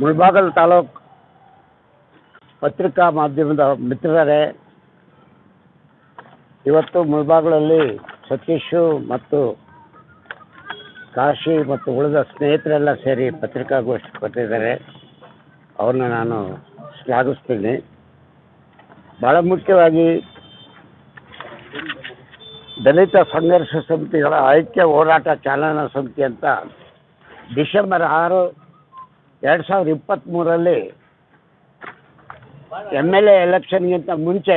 ಮುಳಬಾಗಲ್ ತಾಲೂಕು ಪತ್ರಿಕಾ ಮಾಧ್ಯಮದ ಮಿತ್ರರೇ, ಇವತ್ತು ಮುಳಬಾಗಲಲ್ಲಿ ಸತೀಶು ಮತ್ತು ಕಾಶಿ ಮತ್ತು ಉಳಿದ ಸ್ನೇಹಿತರೆಲ್ಲ ಸೇರಿ ಪತ್ರಿಕಾಗೋಷ್ಠಿ ಕೊಟ್ಟಿದ್ದಾರೆ. ಅವ್ರನ್ನ ನಾನು ಶ್ಲಾಘಿಸ್ತೀನಿ. ಭಾಳ ಮುಖ್ಯವಾಗಿ ದಲಿತ ಸಂಘರ್ಷ ಸಮಿತಿಗಳ ಐಕ್ಯ ಹೋರಾಟ ಚಾಲನಾ ಸಮಿತಿ ಅಂತ ಡಿಸೆಂಬರ್ ಆರು ಎರಡು ಸಾವಿರದ ಇಪ್ಪತ್ತ್ಮೂರಲ್ಲಿ ಎಂ ಎಲ್ ಎ ಎಲೆಕ್ಷನ್ಗಿಂತ ಮುಂಚೆ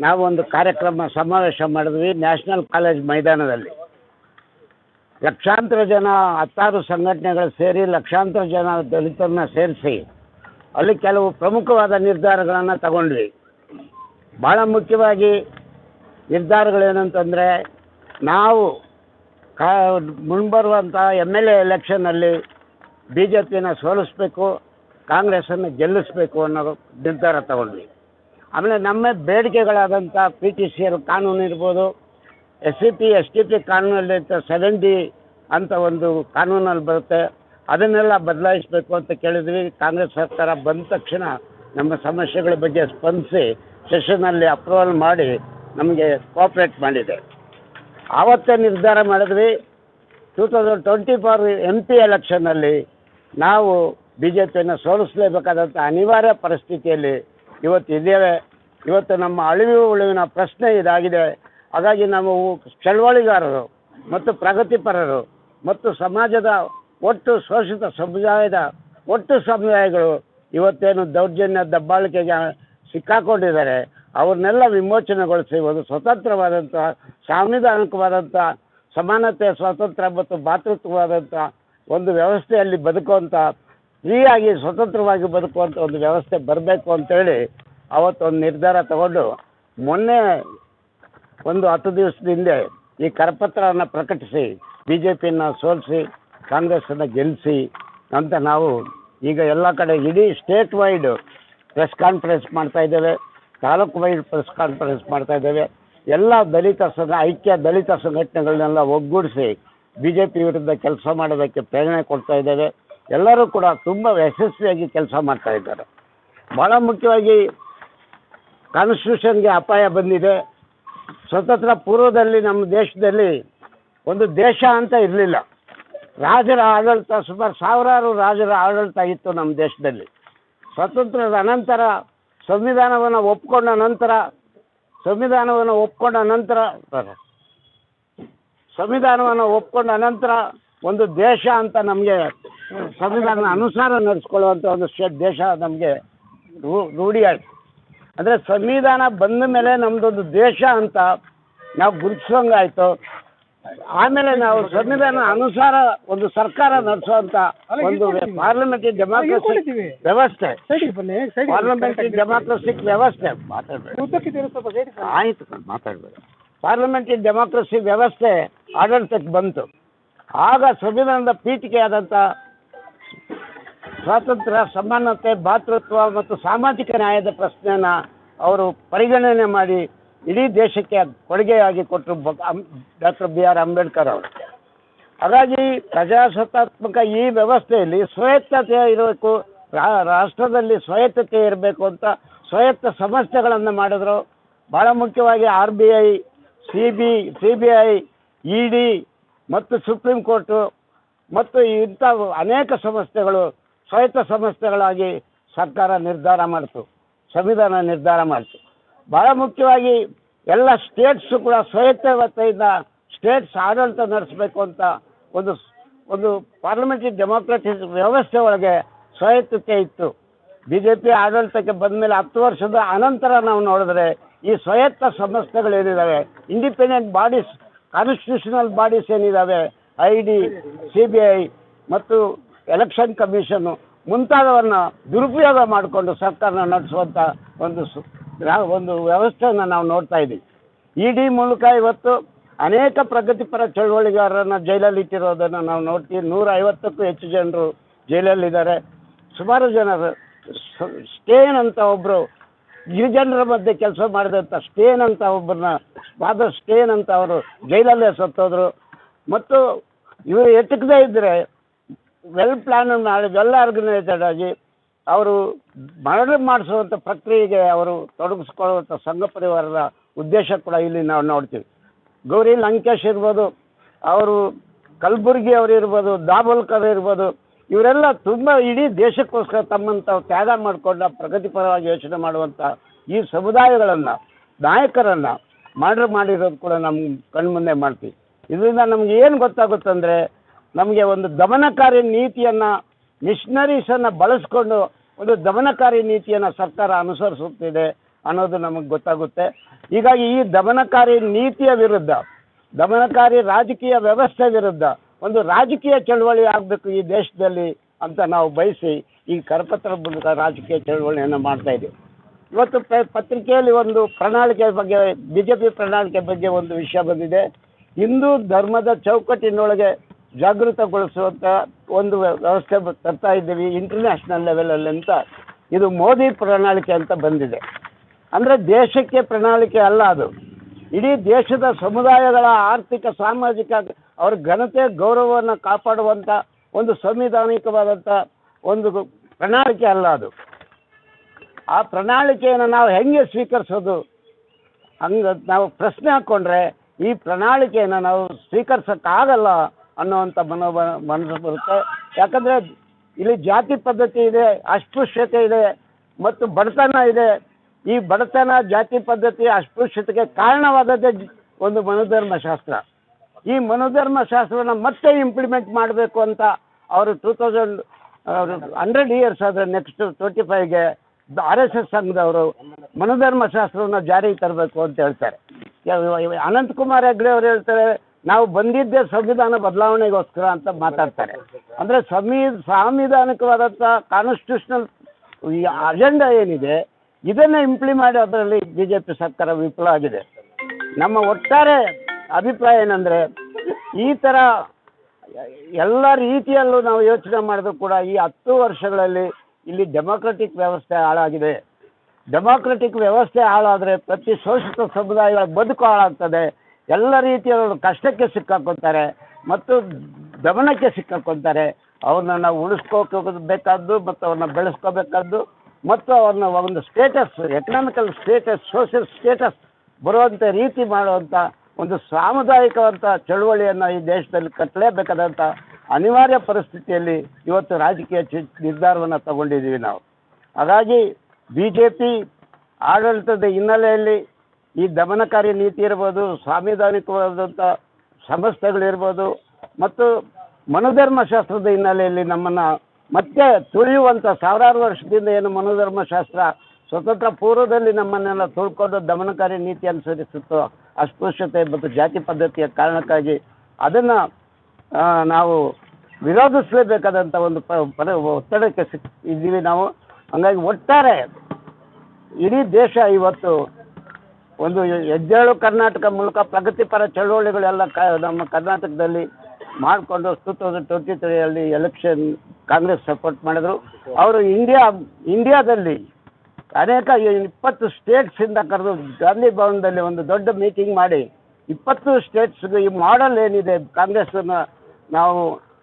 ನಾವೊಂದು ಕಾರ್ಯಕ್ರಮ ಸಮಾವೇಶ ಮಾಡಿದ್ವಿ ನ್ಯಾಷನಲ್ ಕಾಲೇಜ್ ಮೈದಾನದಲ್ಲಿ. ಲಕ್ಷಾಂತರ ಜನ ಹತ್ತಾರು ಸಂಘಟನೆಗಳು ಸೇರಿ ಲಕ್ಷಾಂತರ ಜನ ದಲಿತರನ್ನ ಸೇರಿಸಿ ಅಲ್ಲಿ ಕೆಲವು ಪ್ರಮುಖವಾದ ನಿರ್ಧಾರಗಳನ್ನು ತಗೊಂಡ್ವಿ. ಭಾಳ ಮುಖ್ಯವಾಗಿ ನಿರ್ಧಾರಗಳೇನಂತಂದರೆ ನಾವು ಕಾ ಮುಂಬರುವಂಥ ಎಂ ಎಲ್ ಎ ಎಲೆಕ್ಷನ್ನಲ್ಲಿ ಬಿ ಜೆ ಪಿನ ಸೋಲಿಸ್ಬೇಕು ಕಾಂಗ್ರೆಸನ್ನು ಗೆಲ್ಲಿಸ್ಬೇಕು ಅನ್ನೋ ನಿರ್ಧಾರ ತಗೊಂಡ್ವಿ. ಆಮೇಲೆ ನಮ್ಮ ಬೇಡಿಕೆಗಳಾದಂಥ ಪಿ ಟಿ ಸಿ ಎಲ್ ಕಾನೂನು ಇರ್ಬೋದು, S C P, S T P ಕಾನೂನಲ್ಲಿ ಸೆವೆನ್ ಡಿ ಅಂತ ಒಂದು ಕಾನೂನಲ್ಲಿ ಬರುತ್ತೆ, ಅದನ್ನೆಲ್ಲ ಬದಲಾಯಿಸಬೇಕು ಅಂತ ಕೇಳಿದ್ವಿ. ಕಾಂಗ್ರೆಸ್ ಸರ್ಕಾರ ಬಂದ ತಕ್ಷಣ ನಮ್ಮ ಸಮಸ್ಯೆಗಳ ಬಗ್ಗೆ ಸ್ಪಂದಿಸಿ ಸೆಷನಲ್ಲಿ ಅಪ್ರೂವಲ್ ಮಾಡಿ ನಮಗೆ ಕೋಆಪ್ರೇಟ್ ಮಾಡಿದೆ. ಆವತ್ತೇ ನಿರ್ಧಾರ ಮಾಡಿದ್ವಿ. Two thousand twenty four M P ಎಲೆಕ್ಷನ್ನಲ್ಲಿ ನಾವು ಬಿ ಜೆ ಪಿಯನ್ನು ಸೋಲಿಸಲೇಬೇಕಾದಂಥ ಅನಿವಾರ್ಯ ಪರಿಸ್ಥಿತಿಯಲ್ಲಿ ಇವತ್ತು ಇದ್ದೇವೆ. ಇವತ್ತು ನಮ್ಮ ಅಳಿವು ಉಳಿವಿನ ಪ್ರಶ್ನೆ ಇದಾಗಿದೆ. ಹಾಗಾಗಿ ನಾವು ಚಳವಳಿಗಾರರು ಮತ್ತು ಪ್ರಗತಿಪರರು ಮತ್ತು ಸಮಾಜದ ಒಟ್ಟು ಶೋಷಿತ ಸಮುದಾಯದ ಒಟ್ಟು ಸಮುದಾಯಗಳು ಇವತ್ತೇನು ದೌರ್ಜನ್ಯ ದಬ್ಬಾಳಿಕೆಗೆ ಸಿಕ್ಕಾಕೊಂಡಿದ್ದಾರೆ. ಅವ್ರನ್ನೆಲ್ಲ ವಿಮೋಚನೆಗೊಳಿಸಿ ಒಂದು ಸ್ವತಂತ್ರವಾದಂಥ ಸಾಂವಿಧಾನಿಕವಾದಂಥ ಸಮಾನತೆ, ಸ್ವಾತಂತ್ರ್ಯ ಮತ್ತು ಭಾತೃತ್ವವಾದಂಥ ಒಂದು ವ್ಯವಸ್ಥೆಯಲ್ಲಿ ಬದುಕುವಂಥ ಫ್ರೀಯಾಗಿ ಸ್ವತಂತ್ರವಾಗಿ ಬದುಕುವಂಥ ಒಂದು ವ್ಯವಸ್ಥೆ ಬರಬೇಕು ಅಂತೇಳಿ ಅವತ್ತೊಂದು ನಿರ್ಧಾರ ತಗೊಂಡು ಮೊನ್ನೆ ಒಂದು ಹತ್ತು ದಿವಸದ ಹಿಂದೆ ಈ ಕರಪತ್ರವನ್ನು ಪ್ರಕಟಿಸಿ ಬಿ ಜೆ ಪಿಯನ್ನು ಸೋಲಿಸಿ, ಕಾಂಗ್ರೆಸ್ಸನ್ನು ಗೆಲ್ಲಿಸಿ ಅಂತ ನಾವು ಈಗ ಎಲ್ಲ ಕಡೆ ಇಡೀ ಸ್ಟೇಟ್ ವೈಡ್ ಪ್ರೆಸ್ ಕಾನ್ಫರೆನ್ಸ್ ಮಾಡ್ತಾ ಇದ್ದೇವೆ, ತಾಲೂಕು ವೈಡ್ ಪ್ರೆಸ್ ಕಾನ್ಫರೆನ್ಸ್ ಮಾಡ್ತಾ ಇದ್ದೇವೆ. ಎಲ್ಲ ದಲಿತ ಸಂಘ, ಐಕ್ಯ ದಲಿತ ಸಂಘಟನೆಗಳನ್ನೆಲ್ಲ ಒಗ್ಗೂಡಿಸಿ ಬಿ ಜೆ ಪಿ ವಿರುದ್ಧ ಕೆಲಸ ಮಾಡೋದಕ್ಕೆ ಪ್ರೇರಣೆ ಕೊಡ್ತಾ ಇದ್ದೇವೆ ಎಲ್ಲರೂ ಕೂಡ ತುಂಬ ಯಶಸ್ವಿಯಾಗಿ ಕೆಲಸ ಮಾಡ್ತಾ ಇದ್ದಾರೆ. ಭಾಳ ಮುಖ್ಯವಾಗಿ ಕಾನ್ಸ್ಟಿಟ್ಯೂಷನ್ಗೆ ಅಪಾಯ ಬಂದಿದೆ. ಸ್ವತಂತ್ರ ಪೂರ್ವದಲ್ಲಿ ನಮ್ಮ ದೇಶದಲ್ಲಿ ಒಂದು ದೇಶ ಅಂತ ಇರಲಿಲ್ಲ. ರಾಜರ ಆಡಳಿತ ಸುಮಾರು ಸಾವಿರಾರು ರಾಜರ ಆಡಳಿತ ಇತ್ತು ನಮ್ಮ ದೇಶದಲ್ಲಿ. ಸ್ವತಂತ್ರದ ಅನಂತರ ಸಂವಿಧಾನವನ್ನು ಒಪ್ಕೊಂಡ ನಂತರ, ಸಂವಿಧಾನವನ್ನು ಒಪ್ಕೊಂಡ ನಂತರ ಸಂವಿಧಾನವನ್ನು ಒಪ್ಕೊಂಡ ನಂತರ ಒಂದು ದೇಶ ಅಂತ ನಮಗೆ ಸಂವಿಧಾನ ಅನುಸಾರ ನಡೆಸ್ಕೊಳ್ಳುವಂಥ ಒಂದು ದೇಶ ನಮಗೆ ರೂ ರೂಢಿಯಾಯಿತು. ಆಯ್ತು ಅಂದರೆ ಸಂವಿಧಾನ ಬಂದ ಮೇಲೆ ನಮ್ಮದೊಂದು ದೇಶ ಅಂತ ನಾವು ಗುರುತಿಸೋಂಗಾಯ್ತು ಆಮೇಲೆ ನಾವು ಸಂವಿಧಾನ ಅನುಸಾರ ಒಂದು ಸರ್ಕಾರ ನಡೆಸುವಂತ ಒಂದು ಪಾರ್ಲಿಮೆಂಟರಿ ಡೆಮಾಕ್ರಸಿ ವ್ಯವಸ್ಥೆ. ಪಾರ್ಲಿಮೆಂಟರಿ ಡೆಮಾಕ್ರಸಿಕ್ ವ್ಯವಸ್ಥೆ. ಮಾತಾಡಬೇಡಿ. ಆಯಿತು ಮಾತಾಡಬೇಡಿ. ಪಾರ್ಲಿಮೆಂಟರಿ ಡೆಮಾಕ್ರಸಿ ವ್ಯವಸ್ಥೆ ಆಡಳಿತಕ್ಕೆ ಬಂತು. ಆಗ ಸಂವಿಧಾನದ ಪೀಠಿಕೆಯಾದಂಥ ಸ್ವಾತಂತ್ರ್ಯ, ಸಮಾನತೆ, ಭಾತೃತ್ವ ಮತ್ತು ಸಾಮಾಜಿಕ ನ್ಯಾಯದ ಪ್ರಶ್ನೆಯನ್ನು ಅವರು ಪರಿಗಣನೆ ಮಾಡಿ ಇಡೀ ದೇಶಕ್ಕೆ ಕೊಡುಗೆಯಾಗಿ ಕೊಟ್ಟರು ಡಾಕ್ಟರ್ ಬಿ ಆರ್ ಅಂಬೇಡ್ಕರ್ ಅವರು. ಹಾಗಾಗಿ ಪ್ರಜಾಸತ್ತಾತ್ಮಕ ಈ ವ್ಯವಸ್ಥೆಯಲ್ಲಿ ಸ್ವಾಯತ್ತತೆ ಇರಬೇಕು ರಾಷ್ಟ್ರದಲ್ಲಿ ಸ್ವಾಯತ್ತತೆ ಇರಬೇಕು ಅಂತ ಸ್ವಾಯತ್ತ ಸಂಸ್ಥೆಗಳನ್ನು ಮಾಡಿದ್ರು. ಭಾಳ ಮುಖ್ಯವಾಗಿ R B I, C B C B I E D ಮತ್ತು ಸುಪ್ರೀಂ ಕೋರ್ಟು ಮತ್ತು ಇಂಥ ಅನೇಕ ಸಂಸ್ಥೆಗಳು ಸ್ವಾಯತ್ತ ಸಂಸ್ಥೆಗಳಾಗಿ ಸರ್ಕಾರ ನಿರ್ಧಾರ ಮಾಡಿತು, ಸಂವಿಧಾನ ನಿರ್ಧಾರ ಮಾಡಿತು. ಭಾಳ ಮುಖ್ಯವಾಗಿ ಎಲ್ಲ ಸ್ಟೇಟ್ಸು ಕೂಡ ಸ್ವಾಯತ್ತವತ್ತೆಯಿಂದ ಸ್ಟೇಟ್ಸ್ ಆಡಳಿತ ನಡೆಸಬೇಕು ಅಂತ ಒಂದು ಒಂದು ಪಾರ್ಲಿಮೆಂಟರಿ ಡೆಮೋಕ್ರೆಟಿಕ್ ವ್ಯವಸ್ಥೆ ಒಳಗೆ ಸ್ವಾಯತ್ತತೆ ಇತ್ತು. ಬಿ ಜೆ ಪಿ ಆಡಳಿತಕ್ಕೆ ಬಂದ ಮೇಲೆ ಹತ್ತು ವರ್ಷದ ಅನಂತರ ನಾವು ನೋಡಿದ್ರೆ ಈ ಸ್ವಾಯತ್ತ ಸಂಸ್ಥೆಗಳೇನಿದ್ದಾವೆ independent bodies constitutional bodies ಏನಿದ್ದಾವೆ I D C B I ಮತ್ತು ಎಲೆಕ್ಷನ್ ಕಮಿಷನ್ನು ಮುಂತಾದವನ್ನು ದುರುಪಯೋಗ ಮಾಡಿಕೊಂಡು ಸರ್ಕಾರ ನಡೆಸುವಂಥ ಒಂದು ಒಂದು ವ್ಯವಸ್ಥೆಯನ್ನು ನಾವು ನೋಡ್ತಾ ಇದ್ದೀವಿ. ಇ ಡಿ ಮೂಲಕ ಇವತ್ತು ಅನೇಕ ಪ್ರಗತಿಪರ ಚಳವಳಿಗಾರರನ್ನು ಜೈಲಲ್ಲಿ ಇಟ್ಟಿರೋದನ್ನು ನಾವು ನೋಡ್ತೀವಿ. ನೂರ ಐವತ್ತಕ್ಕೂ ಹೆಚ್ಚು ಜನರು ಜೈಲಲ್ಲಿದ್ದಾರೆ. ಸುಮಾರು ಜನರು ಸ್ಟೇನ್ ಅಂತ ಒಬ್ಬರು ಗಿರಿಜನರ ಮಧ್ಯೆ ಕೆಲಸ ಮಾಡಿದಂಥ ಸ್ಟೇನ್ ಅಂತ ಒಬ್ಬರನ್ನ, ಫಾದರ್ ಸ್ಟೇನ್ ಅಂತ ಅವರು ಜೈಲಲ್ಲೇ ಸತ್ತೋದ್ರು. ಮತ್ತು ಇವರು ಎಟಕದೇ ಇದ್ದರೆ ವೆಲ್ ಪ್ಲಾನ್ ಮಾಡಿ ವೆಲ್ ಆರ್ಗನೈಸೆಡ್ ಆಗಿ ಅವರು ಮರಣ ಮಾಡಿಸುವಂಥ ಪ್ರಕ್ರಿಯೆಗೆ ಅವರು ತೊಡಗಿಸ್ಕೊಳ್ಳುವಂಥ ಸಂಘ ಪರಿವಾರದ ಉದ್ದೇಶ ಕೂಡ ಇಲ್ಲಿ ನಾವು ನೋಡ್ತೀವಿ. ಗೌರಿ ಲಂಕೇಶ್ ಇರ್ಬೋದು, ಅವರು ಕಲಬುರ್ಗಿ ಅವರು ಇರ್ಬೋದು, ದಾಬೋಲ್ಕರ್ ಇರ್ಬೋದು ಇವರೆಲ್ಲ ತುಂಬ ಇಡೀ ದೇಶಕ್ಕೋಸ್ಕರ ತಮ್ಮನ್ನು ತಾವು ತ್ಯಾಗ ಮಾಡಿಕೊಂಡ ಪ್ರಗತಿಪರವಾಗಿ ಯೋಚನೆ ಮಾಡುವಂಥ ಈ ಸಮುದಾಯಗಳನ್ನು, ನಾಯಕರನ್ನು ಮರ್ಡರ್ ಮಾಡಿರೋದು ಕೂಡ ನಮ್ಮ ಕಣ್ಮುಂದೆ ಮಾಡ್ತೀವಿ. ಇದರಿಂದ ನಮ್ಗೆ ಏನು ಗೊತ್ತಾಗುತ್ತಂದರೆ, ನಮಗೆ ಒಂದು ದಮನಕಾರಿ ನೀತಿಯನ್ನು, ಮಿಷನರೀಸನ್ನು ಬಳಸ್ಕೊಂಡು ಒಂದು ದಮನಕಾರಿ ನೀತಿಯನ್ನು ಸರ್ಕಾರ ಅನುಸರಿಸುತ್ತಿದೆ ಅನ್ನೋದು ನಮಗೆ ಗೊತ್ತಾಗುತ್ತೆ. ಹೀಗಾಗಿ ಈ ದಮನಕಾರಿ ನೀತಿಯ ವಿರುದ್ಧ, ದಮನಕಾರಿ ರಾಜಕೀಯ ವ್ಯವಸ್ಥೆ ವಿರುದ್ಧ ಒಂದು ರಾಜಕೀಯ ಚಳವಳಿ ಆಗಬೇಕು ಈ ದೇಶದಲ್ಲಿ ಅಂತ ನಾವು ಬಯಸಿ ಈ ಕರಪತ್ರ ಮೂಲಕ ರಾಜಕೀಯ ಚಳವಳಿಯನ್ನು ಮಾಡ್ತಾ ಇದ್ದೀವಿ. ಇವತ್ತು ಪತ್ರಿಕೆಯಲ್ಲಿ ಒಂದು ಪ್ರಣಾಳಿಕೆ ಬಗ್ಗೆ ಬಿ ಜೆ ಪಿ ಪ್ರಣಾಳಿಕೆ ಬಗ್ಗೆ ಒಂದು ವಿಷಯ ಬಂದಿದೆ. ಹಿಂದೂ ಧರ್ಮದ ಚೌಕಟ್ಟಿನೊಳಗೆ ಜಾಗೃತಗೊಳಿಸುವಂಥ ಒಂದು ವ್ಯ- ವ್ಯವಸ್ಥೆ ತರ್ತಾ ಇದ್ದೀವಿ ಇಂಟರ್ನ್ಯಾಷನಲ್ ಲೆವೆಲಲ್ಲಿ ಅಂತ. ಇದು ಮೋದಿ ಪ್ರಣಾಳಿಕೆ ಅಂತ ಬಂದಿದೆ. ಅಂದರೆ ದೇಶಕ್ಕೆ ಪ್ರಣಾಳಿಕೆ ಅಲ್ಲ ಅದು. ಇಡೀ ದೇಶದ ಸಮುದಾಯಗಳ ಆರ್ಥಿಕ, ಸಾಮಾಜಿಕ ಅವ್ರ ಘನತೆ, ಗೌರವವನ್ನು ಕಾಪಾಡುವಂಥ ಒಂದು ಸಂವಿಧಾನಿಕವಾದಂಥ ಒಂದು ಪ್ರಣಾಳಿಕೆ ಅಲ್ಲ ಅದು. ಆ ಪ್ರಣಾಳಿಕೆಯನ್ನು ನಾವು ಹೆಂಗೆ ಸ್ವೀಕರಿಸೋದು? ಹಂಗೆ ನಾವು ಪ್ರಶ್ನೆ ಹಾಕ್ಕೊಂಡ್ರೆ ಈ ಪ್ರಣಾಳಿಕೆಯನ್ನು ನಾವು ಸ್ವೀಕರಿಸೋಕ್ಕಾಗಲ್ಲ ಅನ್ನುವಂಥ ಮನೋಭ, ಮನಸ್ಸು ಬರುತ್ತೆ. ಯಾಕಂದರೆ ಇಲ್ಲಿ ಜಾತಿ ಪದ್ಧತಿ ಇದೆ, ಅಸ್ಪೃಶ್ಯತೆ ಇದೆ, ಮತ್ತು ಬಡತನ ಇದೆ. ಈ ಬಡತನ ಜಾತಿ ಪದ್ಧತಿ ಅಸ್ಪೃಶ್ಯತೆಗೆ ಕಾರಣವಾದದ್ದೇ ಒಂದು ಮನುಧರ್ಮಶಾಸ್ತ್ರ. ಈ ಮನೋಧರ್ಮ ಶಾಸ್ತ್ರವನ್ನು ಮತ್ತೆ ಇಂಪ್ಲಿಮೆಂಟ್ ಮಾಡಬೇಕು ಅಂತ ಅವರು ಟೂ ತೌಸಂಡ್ ಹಂಡ್ರೆಡ್ ಇಯರ್ಸ್ ಆದರೆ ನೆಕ್ಸ್ಟ್ ಟ್ವೆಂಟಿ ಫೈವ್ಗೆ ಆರ್ ಎಸ್ ಎಸ್ ಸಂಘದವರು ಮನೋಧರ್ಮ ಶಾಸ್ತ್ರವನ್ನು ಜಾರಿಗೆ ತರಬೇಕು ಅಂತ ಹೇಳ್ತಾರೆ. ಅನಂತಕುಮಾರ್ ಹೆಗ್ಡೆ ಅವರು ಹೇಳ್ತಾರೆ, ನಾವು ಬಂದಿದ್ದೇ ಸಂವಿಧಾನ ಬದಲಾವಣೆಗೋಸ್ಕರ ಅಂತ ಮಾತಾಡ್ತಾರೆ. ಅಂದರೆ ಸಂವಿ ಸಾಂವಿಧಾನಿಕವಾದಂಥ ಕಾನ್ಸ್ಟಿಟ್ಯೂಷನಲ್ ಈ ಅಜೆಂಡಾ ಏನಿದೆ, ಇದನ್ನು ಇಂಪ್ಲಿಮೆಂಟ್ ಅದರಲ್ಲಿ ಬಿ ಜೆ ಪಿ ಸರ್ಕಾರ ವಿಫಲ ಆಗಿದೆ ನಮ್ಮ ಒಟ್ಟಾರೆ ಅಭಿಪ್ರಾಯ ಏನಂದರೆ, ಈ ಥರ ಎಲ್ಲ ರೀತಿಯಲ್ಲೂ ನಾವು ಯೋಚನೆ ಮಾಡಿದ್ರು ಕೂಡ ಈ ಹತ್ತು ವರ್ಷಗಳಲ್ಲಿ ಇಲ್ಲಿ ಡೆಮೋಕ್ರೆಟಿಕ್ ವ್ಯವಸ್ಥೆ ಹಾಳಾಗಿದೆ. ಡೆಮೋಕ್ರೆಟಿಕ್ ವ್ಯವಸ್ಥೆ ಹಾಳಾದರೆ ಪ್ರತಿ ಶೋಷಿತ ಸಮುದಾಯಗಳ ಬದುಕು ಹಾಳಾಗ್ತದೆ. ಎಲ್ಲ ರೀತಿಯವರು ಕಷ್ಟಕ್ಕೆ ಸಿಕ್ಕಾಕೊತಾರೆ ಮತ್ತು ದಮನಕ್ಕೆ ಸಿಕ್ಕಾಕೊತಾರೆ. ಅವ್ರನ್ನ ನಾವು ಉಳಿಸ್ಕೋಬೇಕಾದ್ದು ಮತ್ತು ಅವ್ರನ್ನ ಬೆಳೆಸ್ಕೋಬೇಕಾದ್ದು ಮತ್ತು ಅವ್ರನ್ನ ಒಂದು status economical status social status ಬರುವಂಥ ರೀತಿ ಮಾಡುವಂಥ ಒಂದು ಸಾಮುದಾಯಿಕವಂಥ ಚಳುವಳಿಯನ್ನು ಈ ದೇಶದಲ್ಲಿ ಕಟ್ಟಲೇಬೇಕಾದಂಥ ಅನಿವಾರ್ಯ ಪರಿಸ್ಥಿತಿಯಲ್ಲಿ ಇವತ್ತು ರಾಜಕೀಯ ಚಿ, ನಿರ್ಧಾರವನ್ನು ತಗೊಂಡಿದ್ದೀವಿ ನಾವು. ಹಾಗಾಗಿ ಬಿ ಜೆ ಪಿ ಆಡಳಿತದ ಹಿನ್ನೆಲೆಯಲ್ಲಿ ಈ ದಮನಕಾರಿ ನೀತಿ ಇರ್ಬೋದು ಸಾಂವಿಧಾನಿಕವಾದಂಥ ಸಂಸ್ಥೆಗಳಿರ್ಬೋದು, ಮತ್ತು ಮನುಧರ್ಮಶಾಸ್ತ್ರದ ಹಿನ್ನೆಲೆಯಲ್ಲಿ ನಮ್ಮನ್ನು ಮತ್ತೆ ತುಳಿಯುವಂಥ ಸಾವಿರಾರು ವರ್ಷದಿಂದ ಏನು ಮನುಧರ್ಮಶಾಸ್ತ್ರ, ಸ್ವತಂತ್ರ ಪೂರ್ವದಲ್ಲಿ ನಮ್ಮನ್ನೆಲ್ಲ ತುಳ್ಕೊಂಡು ದಮನಕಾರಿ ನೀತಿ ಅನುಸರಿಸುತ್ತೋ ಅಸ್ಪೃಶ್ಯತೆ ಮತ್ತು ಜಾತಿ ಪದ್ಧತಿಯ ಕಾರಣಕ್ಕಾಗಿ ಅದನ್ನು ನಾವು ವಿರೋಧಿಸಲೇಬೇಕಾದಂಥ ಒಂದು ಪ ಒತ್ತಡಕ್ಕೆ ಸಿಕ್, ಇದ್ದೀವಿ ನಾವು. ಹಂಗಾಗಿ ಒಟ್ಟಾರೆ ಇಡೀ ದೇಶ ಇವತ್ತು ಒಂದು ಹೆಜ್ಜೇಳು ಕರ್ನಾಟಕ ಮೂಲಕ ಪ್ರಗತಿಪರ ಚಳುವಳಿಗಳೆಲ್ಲ ಕ, ನಮ್ಮ ಕರ್ನಾಟಕದಲ್ಲಿ ಮಾಡಿಕೊಂಡು ಟೂ ತೌಸಂಡ್ ಟ್ವೆಂಟಿ ತ್ರೀಯಲ್ಲಿ ಎಲೆಕ್ಷನ್ ಕಾಂಗ್ರೆಸ್ ಸಪೋರ್ಟ್ ಮಾಡಿದ್ರು. ಅವರು ಇಂಡಿಯಾ ಇಂಡಿಯಾದಲ್ಲಿ ಅನೇಕ ಇಪ್ಪತ್ತು ಸ್ಟೇಟ್ಸಿಂದ ಕರೆದು ಗಾಂಧಿ ಭವನದಲ್ಲಿ ಒಂದು ದೊಡ್ಡ ಮೀಟಿಂಗ್ ಮಾಡಿ, ಇಪ್ಪತ್ತು ಸ್ಟೇಟ್ಸ್ಗೆ ಈ ಮಾಡಲ್ ಏನಿದೆ ಕಾಂಗ್ರೆಸ್ಸನ್ನು ನಾವು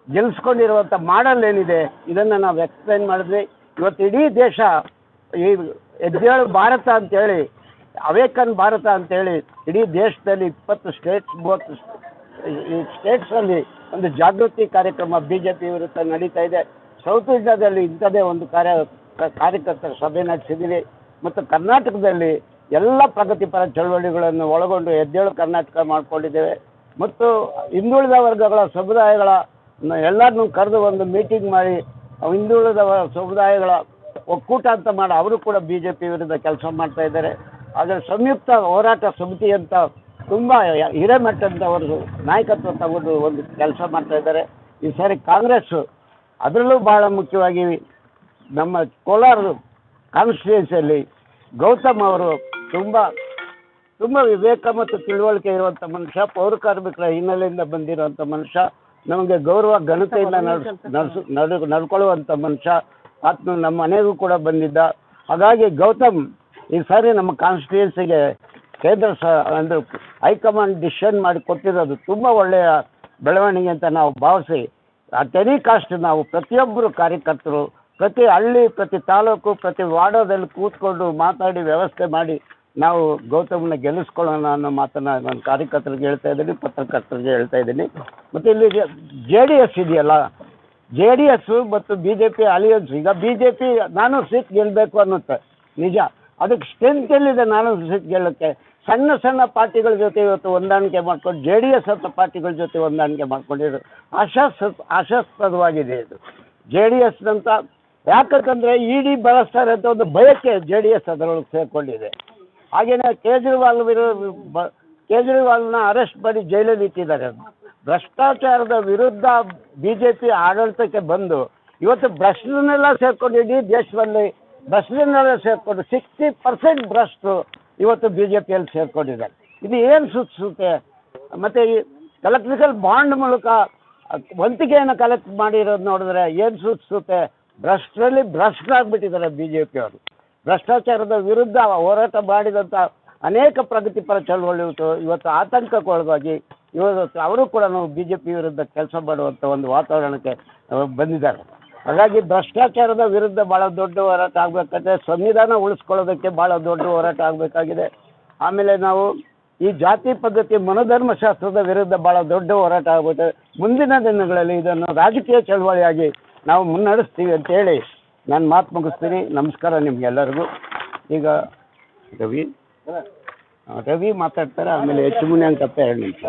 ಗೆಲ್ಲಿಸ್ಕೊಂಡಿರುವಂಥ ಮಾಡಲ್ ಏನಿದೆ, ಇದನ್ನು ನಾವು ಎಕ್ಸ್ಪ್ಲೈನ್ ಮಾಡಿದ್ವಿ. ಇವತ್ತು ಇಡೀ ದೇಶ ಈ ಎದ್ದೇಳು ಭಾರತ ಅಂತೇಳಿ, ಅವೇಕನ್ ಭಾರತ ಅಂತೇಳಿ ಇಡೀ ದೇಶದಲ್ಲಿ ಇಪ್ಪತ್ತು ಸ್ಟೇಟ್ಸ್ ಮೂವತ್ತು ಈ ಸ್ಟೇಟ್ಸಲ್ಲಿ ಒಂದು ಜಾಗೃತಿ ಕಾರ್ಯಕ್ರಮ ಬಿ ಜೆ ಪಿ ವಿರುದ್ಧ ನಡೀತಾ ಇದೆ. ಸೌತ್ ಇಂಡಿಯಾದಲ್ಲಿ ಇಂಥದೇ ಒಂದು ಕಾರ್ಯ ಕಾರ್ಯಕರ್ತರ ಸಭೆ ನಡೆಸಿದ್ದೀವಿ ಮತ್ತು ಕರ್ನಾಟಕದಲ್ಲಿ ಎಲ್ಲ ಪ್ರಗತಿಪರ ಚಳವಳಿಗಳನ್ನು ಒಳಗೊಂಡು ಎದ್ದೇಳು ಕರ್ನಾಟಕ ಮಾಡಿಕೊಂಡಿದ್ದೇವೆ. ಮತ್ತು ಹಿಂದುಳಿದ ವರ್ಗಗಳ ಸಮುದಾಯಗಳ ಎಲ್ಲರನ್ನೂ ಕರೆದು ಒಂದು ಮೀಟಿಂಗ್ ಮಾಡಿ ಹಿಂದುಳಿದ ಸಮುದಾಯಗಳ ಒಕ್ಕೂಟ ಅಂತ ಮಾಡಿ ಅವರು ಕೂಡ ಬಿ ಜೆ ಪಿ ವಿರುದ್ಧ ಕೆಲಸ ಮಾಡ್ತಾ ಇದ್ದಾರೆ. ಆದರೆ ಸಂಯುಕ್ತ ಹೋರಾಟ ಸಮಿತಿ ಅಂತ ತುಂಬ ಹಿರೇಮಟ್ಟದವರು ನಾಯಕತ್ವ ತಗೊಂಡು ಒಂದು ಕೆಲಸ ಮಾಡ್ತಾ ಇದ್ದಾರೆ. ಈ ಸಾರಿ ಕಾಂಗ್ರೆಸ್ಸು ಅದರಲ್ಲೂ ಭಾಳ ಮುಖ್ಯವಾಗಿ ನಮ್ಮ ಕೋಲಾರ ಕಾನ್ಸ್ಟಿಟ್ಯೂನ್ಸಿಯಲ್ಲಿ ಗೌತಮ್ ಅವರು ತುಂಬ ತುಂಬ ವಿವೇಕ ಮತ್ತು ತಿಳುವಳಿಕೆ ಇರುವಂಥ ಮನುಷ್ಯ ಪೌರ ಕಾರ್ಮಿಕರ ಹಿನ್ನೆಲೆಯಿಂದ ಬಂದಿರುವಂಥ ಮನುಷ್ಯ ನಮಗೆ ಗೌರವ ಘನತೆಯಿಂದ ನಡ್ಸ್ ನಡ್ಸು ನಡು ನಡ್ಕೊಳ್ಳುವಂಥ ಮನುಷ್ಯ ಆತನು ನಮ್ಮ ಮನೆಗೂ ಕೂಡ ಬಂದಿದ್ದ. ಹಾಗಾಗಿ ಗೌತಮ್ ಈ ಸಾರಿ ನಮ್ಮ ಕಾನ್ಸ್ಟಿಟ್ಯೂನ್ಸಿಗೆ ಕೇಂದ್ರ ಸ ಅಂದರೆ ಹೈಕಮಾಂಡ್ ಡಿಸಿಷನ್ ಮಾಡಿ ಕೊಟ್ಟಿರೋದು ತುಂಬ ಒಳ್ಳೆಯ ಬೆಳವಣಿಗೆ ಅಂತ ನಾವು ಭಾವಿಸಿ ಆ ಎನಿ ಕಾಸ್ಟ್ ನಾವು ಪ್ರತಿಯೊಬ್ಬರು ಕಾರ್ಯಕರ್ತರು ಪ್ರತಿ ಹಳ್ಳಿ, ಪ್ರತಿ ತಾಲೂಕು, ಪ್ರತಿ ವಾರ್ಡದಲ್ಲಿ ಕೂತ್ಕೊಂಡು ಮಾತಾಡಿ, ವ್ಯವಸ್ಥೆ ಮಾಡಿ ನಾವು ಗೌತಮ್ನ ಗೆಲ್ಲಿಸ್ಕೊಳ್ಳೋಣ ಅನ್ನೋ ಮಾತನ್ನು ನಾನು ಕಾರ್ಯಕರ್ತರಿಗೆ ಹೇಳ್ತಾ ಇದ್ದೀನಿ, ಪತ್ರಕರ್ತರಿಗೆ ಹೇಳ್ತಾ ಇದ್ದೀನಿ. ಮತ್ತು ಇಲ್ಲಿ ಜೆ ಡಿ ಎಸ್ ಇದೆಯಲ್ಲ, ಜೆ ಡಿ ಎಸ್ಸು ಮತ್ತು ಬಿ ಜೆ ಪಿ ಅಲಿಯನ್ಸ್ ಈಗ ಬಿ ಜೆ ಪಿ ನಾನು ಸೀಟ್ ಗೆಲ್ಲಬೇಕು ಅನ್ನುತ್ತೆ, ನಿಜ. ಅದಕ್ಕೆ ಸ್ಟ್ರೆಂತ್ ಎಲ್ಲಿದೆ ನಾನು ಸೀಟ್ ಗೆಲ್ಲಕ್ಕೆ? ಸಣ್ಣ ಸಣ್ಣ ಪಾರ್ಟಿಗಳ ಜೊತೆ ಇವತ್ತು ಹೊಂದಾಣಿಕೆ ಮಾಡ್ಕೊಂಡು, ಜೆ ಡಿ ಎಸ್ ಅಂತ ಪಾರ್ಟಿಗಳ ಜೊತೆ ಹೊಂದಾಣಿಕೆ ಮಾಡ್ಕೊಂಡಿದ್ದು ಆಶಾಸ್ ಆಶಾಸ್ಪದವಾಗಿದೆ ಇದು. ಜೆ ಡಿ ಎಸ್ನಂತ ಯಾಕಂತಂದರೆ ಇಡಿ ಬಳಸ್ತಾರೆ ಅಂತ ಒಂದು ಭಯಕ್ಕೆ ಜೆ ಡಿ ಎಸ್ ಅದರೊಳಗೆ ಸೇರಿಕೊಂಡಿದೆ. ಹಾಗೆಯೇ ಕೇಜ್ರಿವಾಲ್ ವಿರು, ಬ, ಕೇಜ್ರಿವಾಲ್ನ ಅರೆಸ್ಟ್ ಮಾಡಿ ಜೈಲಲ್ಲಿ ಇಟ್ಟಿದ್ದಾರೆ. ಭ್ರಷ್ಟಾಚಾರದ ವಿರುದ್ಧ ಬಿ ಜೆ ಪಿ ಆಡಳಿತಕ್ಕೆ ಬಂದು ಇವತ್ತು ಭ್ರಷ್ಟರನ್ನೆಲ್ಲ ಸೇರ್ಕೊಂಡು ಇಡೀ ದೇಶದಲ್ಲಿ ಭ್ರಷ್ಟರನ್ನೆಲ್ಲ ಸೇರ್ಕೊಂಡು ಸಿಕ್ಸ್ಟಿ ಪರ್ಸೆಂಟ್ ಭ್ರಷ್ಟರು ಇವತ್ತು ಬಿ ಜೆ ಪಿಯಲ್ಲಿ ಸೇರ್ಕೊಂಡಿದ್ದಾರೆ. ಇದು ಏನು ಸೂಚಿಸುತ್ತೆ ಮತ್ತು ಈ ಎಲೆಕ್ಟ್ರಿಕಲ್ ಬಾಂಡ್ ಮೂಲಕ ವಂತಿಗೆಯನ್ನು ಕಲೆಕ್ಟ್ ಮಾಡಿರೋದು ನೋಡಿದ್ರೆ ಏನು ಸೂಚಿಸುತ್ತೆ ಭ್ರಷ್ಟರಲ್ಲಿ ಭ್ರಷ್ಟರಾಗ್ಬಿಟ್ಟಿದ್ದಾರೆ ಬಿ ಜೆ ಪಿಯವರು ಭ್ರಷ್ಟಾಚಾರದ ವಿರುದ್ಧ ಹೋರಾಟ ಮಾಡಿದಂಥ ಅನೇಕ ಪ್ರಗತಿಪರ ಚಳವಳಿಗಳು ಇವತ್ತು ಆತಂಕಕ್ಕೊಳಗಾಗಿ ಇವತ್ತು ಅವರು ಕೂಡ ಬಿ ಜೆ ಪಿ ವಿರುದ್ಧ ಕೆಲಸ ಮಾಡುವಂಥ ಒಂದು ವಾತಾವರಣಕ್ಕೆ ಬಂದಿದ್ದಾರೆ. ಹಾಗಾಗಿ ಭ್ರಷ್ಟಾಚಾರದ ವಿರುದ್ಧ ಭಾಳ ದೊಡ್ಡ ಹೋರಾಟ ಆಗಬೇಕಾದ್ರೆ ಸಂವಿಧಾನ ಉಳಿಸ್ಕೊಳ್ಳೋದಕ್ಕೆ ಭಾಳ ದೊಡ್ಡ ಹೋರಾಟ ಆಗಬೇಕಾಗಿದೆ. ಆಮೇಲೆ ನಾವು ಈ ಜಾತಿ ಪದ್ಧತಿ ಮನೋಧರ್ಮಶಾಸ್ತ್ರದ ವಿರುದ್ಧ ಭಾಳ ದೊಡ್ಡ ಹೋರಾಟ ಆಗ್ಬಿಟ್ಟು ಮುಂದಿನ ದಿನಗಳಲ್ಲಿ ಇದನ್ನು ರಾಜಕೀಯ ಚಳವಳಿಯಾಗಿ ನಾವು ಮುನ್ನಡೆಸ್ತೀವಿ ಅಂತೇಳಿ ನಾನು ಮಾತು ಮುಗಿಸ್ತೀನಿ. ನಮಸ್ಕಾರ ನಿಮಗೆಲ್ಲರಿಗೂ ಈಗ ರವಿ ರವಿ ಮಾತಾಡ್ತಾರೆ ಆಮೇಲೆ ಹೆಚ್ಚು ಮುನಿ ಅಂತ ಎರಡು ನಿಮಿಷ.